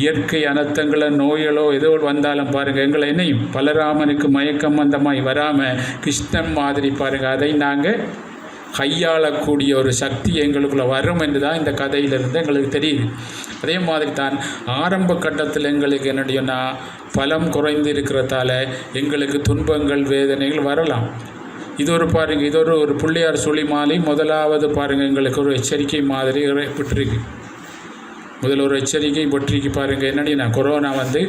இயற்கை அனர்த்தங்களோ நோய்களோ ஏதோ வந்தாலும் பாருங்க எங்களை என்னையும் பலராமனுக்கு மயக்கம் அந்த மாதிரி வராமல் கிருஷ்ணன் மாதிரி பாருங்க அதை நாங்கள் கையாளக்கூடிய ஒரு சக்தி எங்களுக்குள்ள வரும் என்று தான் இந்த கதையிலிருந்து எங்களுக்கு தெரியுது. அதே மாதிரி தான் ஆரம்ப கட்டத்தில் எங்களுக்கு என்னடியோன்னா பலம் குறைந்து இருக்கிறதால எங்களுக்கு துன்பங்கள் வேதனைகள் வரலாம். இது ஒரு பாருங்கள் இது ஒரு ஒரு பிள்ளையார் சுழி மாலை முதலாவது பாருங்கள் எங்களுக்கு ஒரு எச்சரிக்கை மாதிரி பெற்றிருக்கு. முதல்ல ஒரு எச்சரிக்கை பற்றிக்கு பாருங்கள் என்னடினா கொரோனா வந்து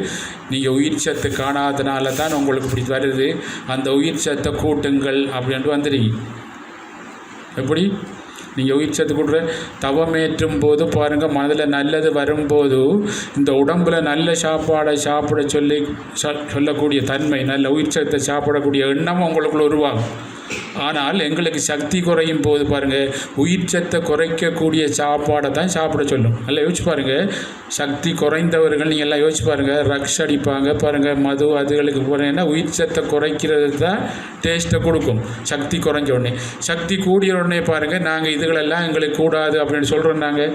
நீங்கள் உயிர் சத்து காணாதனால தான் உங்களுக்கு இப்படி வருது. அந்த உயிர் சத்தை கூட்டுங்கள் அப்படின்ட்டு வந்துடுங்க எப்படி? நீங்கள் உயிர் சத்து கூட்டுற தவமேற்றும் போது பாருங்கள் மனதில் நல்லது வரும்போது இந்த உடம்பில் நல்ல சாப்பாடை சாப்பிட சொல்லி சொல்லக்கூடிய தன்மை நல்ல உயிர்ச்சத்தை சாப்பிடக்கூடிய எண்ணம் உங்களுக்குள்ள உருவாகும். ஆனால் எங்களுக்கு சக்தி குறையும் போது பாருங்கள் உயிர் சத்தை குறைக்கக்கூடிய சாப்பாடை தான் சாப்பிட சொல்லும். நல்லா யோசிச்சு பாருங்கள் சக்தி குறைந்தவர்கள் நீங்கள் எல்லாம் யோசிச்சு பாருங்கள் ரக்ஸ் அடிப்பாங்க பாருங்கள் மது அதுகளுக்கு போனீங்கன்னா உயிர் சத்தை குறைக்கிறது தான் டேஸ்ட்டை கொடுக்கும். சக்தி குறைஞ்ச உடனே. சக்தி கூடிய உடனே பாருங்கள் நாங்கள் இதுகளெல்லாம் எங்களுக்கு கூடாது அப்படின்னு சொல்கிறோம் நாங்கள்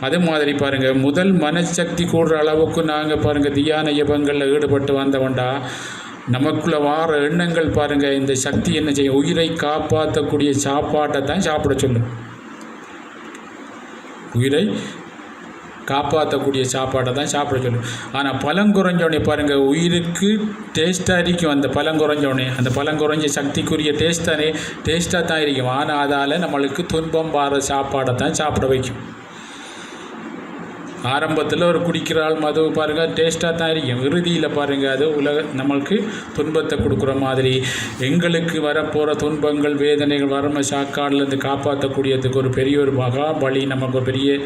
அதே மாதிரி பாருங்கள் முதல் மனசக்தி கூடுற அளவுக்கு நாங்கள் பாருங்கள் தியான யபங்களில் ஈடுபட்டு வந்தவன்டா நமக்குள்ள வார எண்ணங்கள் பாருங்கள் இந்த சக்தி என்ன செய்யும்? உயிரை காப்பாற்றக்கூடிய சாப்பாட்டை தான் சாப்பிட சொல்லும். உயிரை காப்பாற்றக்கூடிய சாப்பாட்டை தான் சாப்பிட சொல்லும். ஆனால் பழம் குறைஞ்சோடனே பாருங்கள் உயிருக்கு டேஸ்ட்டாக இருக்கும் அந்த பழம் குறைஞ்சோடனே அந்த பழம் குறைஞ்ச சக்திக்குரிய டேஸ்ட்டானே டேஸ்ட்டாக தான் இருக்கும். ஆனால் அதால் நம்மளுக்கு துன்பம் வார சாப்பாடை தான் சாப்பிட வைக்கும். ஆரம்பத்தில் ஒரு குடிக்கிற ஆள் மது பாருங்கள் டேஸ்ட்டாக தான் இருக்கும் இறுதியில் பாருங்கள் அது உலக நம்மளுக்கு துன்பத்தை கொடுக்குற மாதிரி. எங்களுக்கு வரப்போகிற துன்பங்கள் வேதனைகள் வரம சாக்காடுலேருந்து காப்பாற்றக்கூடியதுக்கு ஒரு பெரிய ஒரு மகா பலி நமக்கு பெரிய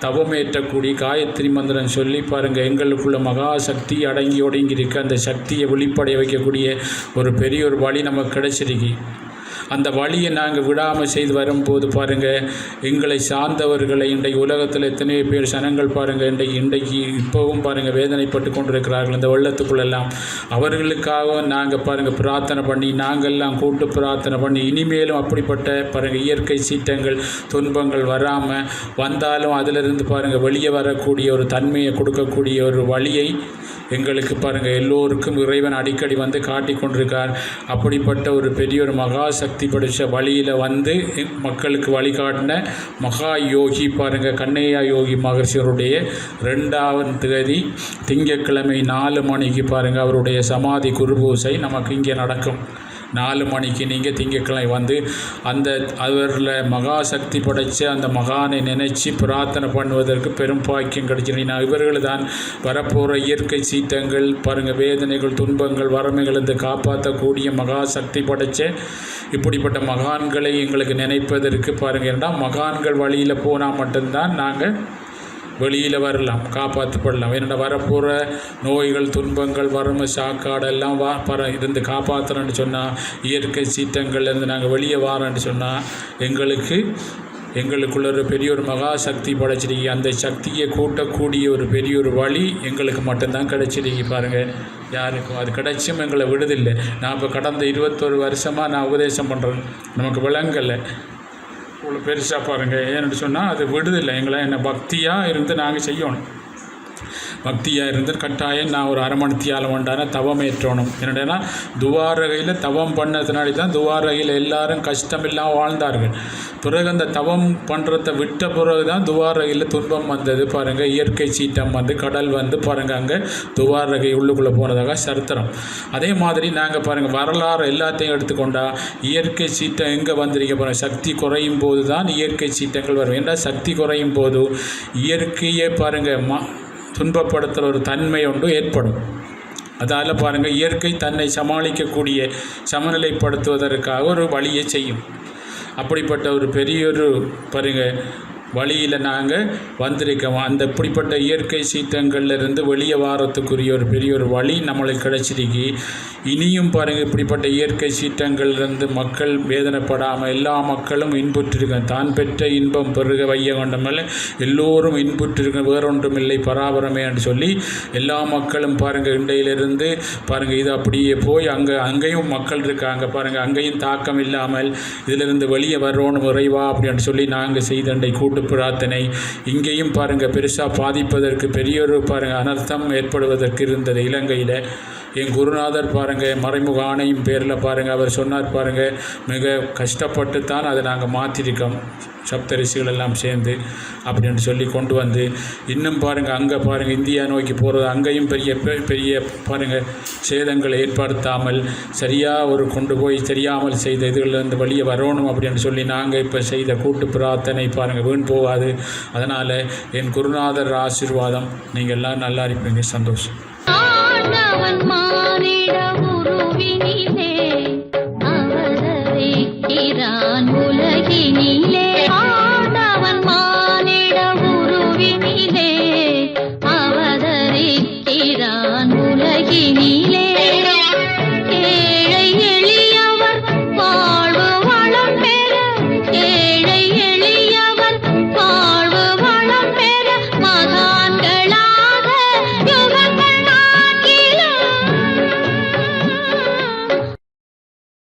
தவமேற்றக்கூடிய காயத்ரி மந்திரம் சொல்லி பாருங்கள் எங்களுக்குள்ள மகா சக்தி அடங்கி ஒடுங்கி இருக்க அந்த சக்தியை வெளிப்படைய வைக்கக்கூடிய ஒரு பெரிய ஒரு வழி நமக்கு கிடைச்சிருக்கு. அந்த வழியை நாங்கள் விடாமல் செய்து வரும்போது பாருங்கள் எங்களை சார்ந்தவர்களை இன்றைக்கு உலகத்தில் எத்தனையோ பேர் சனங்கள் பாருங்கள் இன்றைக்கு இன்றைக்கு இப்போவும் பாருங்கள் வேதனைப்பட்டு கொண்டிருக்கிறார்கள். இந்த வெள்ளத்துக்குள்ளெல்லாம் அவர்களுக்காக நாங்கள் பாருங்கள் பிரார்த்தனை பண்ணி நாங்கள்லாம் கூட்டு பிரார்த்தனை பண்ணி இனிமேலும் அப்படிப்பட்ட பாருங்கள் இயற்கை சீற்றங்கள் துன்பங்கள் வராமல் வந்தாலும் அதிலிருந்து பாருங்கள் வெளியே வரக்கூடிய ஒரு தன்மையை கொடுக்கக்கூடிய ஒரு வழியை எங்களுக்கு பாருங்கள் எல்லோருக்கும் இறைவன் அடிக்கடி வந்து காட்டி கொண்டிருக்கார். அப்படிப்பட்ட ஒரு பெரிய ஒரு மகா சக்தி படித்த வழியில் வந்து மக்களுக்கு வழிகாட்டின மகா யோகி பாருங்கள் கண்ணையா யோகி மகர்ஷியருடைய ரெண்டாவது தேதி திங்கட்கிழமை நாலு மணிக்கு பாருங்கள் அவருடைய சமாதி குருபூசை நமக்கு இங்கே நடக்கும். நாலு மணிக்கு நீங்கள் திங்கட்கிழமை வந்து அந்த அவரில் மகா சக்தி படைச்ச அந்த மகானை நினைச்சு பிரார்த்தனை பண்ணுவதற்கு பெரும் பாக்கியம் கிடைச்சிருந்தீங்கன்னா இவர்கள் தான் வரப்போகிற இயற்கை சீற்றங்கள் பாருங்கள் வேதனைகள் துன்பங்கள் வறுமைகள் இருந்து காப்பாற்றக்கூடிய மகா சக்தி படைச்ச இப்படிப்பட்ட மகான்களை எங்களுக்கு நினைப்பதற்கு பாருங்கள் ஏன்னா மகான்கள் வழியில் போனால் மட்டும்தான் நாங்கள் வெளியில் வரலாம். காப்பாற்றப்படலாம் என்னோட வரப்போகிற நோய்கள் துன்பங்கள் வறுமை சாக்காடு எல்லாம் வா பர இருந்து காப்பாற்றுறேன்னு சொன்னால் இயற்கை சீற்றங்கள்லேருந்து நாங்கள் வெளியே வரோன்னு சொன்னால் எங்களுக்கு எங்களுக்குள்ள ஒரு பெரிய ஒரு மகா சக்தி படைச்சிருக்கு. அந்த சக்தியை கூட்டக்கூடிய ஒரு பெரிய ஒரு வழி எங்களுக்கு மட்டும்தான் கிடைச்சிருக்கு பாருங்கள் யாருக்கும் அது கிடைச்சும் எங்களை விடுதில்லை. நான் இப்போ கடந்த இருபத்தொரு வருஷமாக நான் உபதேசம் பண்ணுறேன் நமக்கு விளங்கலை. இவ்வளோ பெருசாக பாருங்கள் ஏன்னு சொன்னால் அது விடுதலை எங்களை என்ன பக்தியாக இருந்து நாங்கள் செய்யணும். பக்தியாக இருந்தால் கட்டாயம் நான் ஒரு அரை மணித்தியாலம் உண்டான தவம் ஏற்றணும். என்னடனா துவாரகையில் தவம் பண்ணதுனால தான் துவாரகையில் எல்லாரும் கஷ்டம் இல்லாமல் வாழ்ந்தார்கள். பிறகு அந்த தவம் பண்ணுறத விட்ட பிறகு தான் துவாரகையில் துன்பம் வந்தது. பாருங்கள் இயற்கை சீற்றம் வந்து கடல் வந்து பாருங்கள் அங்கே துவாரகை உள்ளுக்குள்ளே போனதாக சரித்திரம். அதே மாதிரி நாங்கள் பாருங்கள் வரலாறு எல்லாத்தையும் எடுத்துக்கொண்டா இயற்கை சீற்றம் எங்கே வந்திருக்க பாருங்கள் சக்தி குறையும் போது தான் இயற்கை சீற்றங்கள் வரும். ஏன்னா சக்தி குறையும் போது? இயற்கையே பாருங்கள் மா துன்பப்படுத்துகிற ஒரு தன்மை ஒன்று ஏற்படும். அதால் பாருங்கள் இயற்கை தன்னை சமாளிக்கக்கூடிய சமநிலைப்படுத்துவதற்காக ஒரு வழியை செய்யும். அப்படிப்பட்ட ஒரு பெரிய ஒரு பாருங்கள் வழியில் நாங்கள் வந்திருக்கோம். அந்த இப்படிப்பட்ட இயற்கை சீற்றங்கள்லேருந்து வெளியே வாரத்துக்குரிய ஒரு பெரிய ஒரு வழி நம்மளுக்கு கிடைச்சிருக்கு. இனியும் பாருங்கள் இப்படிப்பட்ட இயற்கை சீற்றங்கள்லேருந்து மக்கள் வேதனைப்படாமல் எல்லா மக்களும் இன்புற்றிருக்கோம் தான் பெற்ற இன்பம் பெருக வைய கொண்டமல்ல எல்லோரும் இன்புற்றிருக்க வேறொன்றும் இல்லை பராபரமே என்று சொல்லி எல்லா மக்களும் பாருங்கள் இண்டையிலிருந்து பாருங்கள் இது அப்படியே போய் அங்கே அங்கேயும் மக்கள் இருக்காங்க பாருங்கள் அங்கேயும் தாக்கம் இல்லாமல் இதிலிருந்து வெளியே வரணும் விரைவா அப்படின்னு சொல்லி நாங்கள் செய்த அண்டை கூட்டு பிரார்த்தனை இங்கேயும் பாருங்கள் பெருசாக பாதிப்பதற்கு பெரியொரு பாருங்கள் அனர்த்தம் ஏற்படுவதற்கு இருந்தது இலங்கையில். என் குருநாதர் பாருங்கள் மறைமுக ஆணையும் பேரில் பாருங்கள் அவர் சொன்னார் பாருங்கள் மிக கஷ்டப்பட்டு தான் அதை நாங்கள் மாற்றிருக்கோம் சப்தரிசிகள் எல்லாம் சேர்ந்து அப்படின்னு சொல்லி கொண்டு வந்து இன்னும் பாருங்கள் அங்கே பாருங்கள் இந்தியா நோக்கி போகிறது அங்கேயும் பெரிய பெ- பெரிய பாருங்கள் சேதங்களை ஏற்படுத்தாமல் சரியாக ஒரு கொண்டு போய் தெரியாமல் செய்த இதுகளிலிருந்து வெளியே வரணும் அப்படின்னு சொல்லி நாங்கள் இப்போ செய்த கூட்டு பிரார்த்தனை பாருங்கள் வீண் போகாது. அதனால் என் குருநாதர் ஆசீர்வாதம். நீங்கள் எல்லாம் நல்லா இருப்பீங்க. சந்தோஷம்.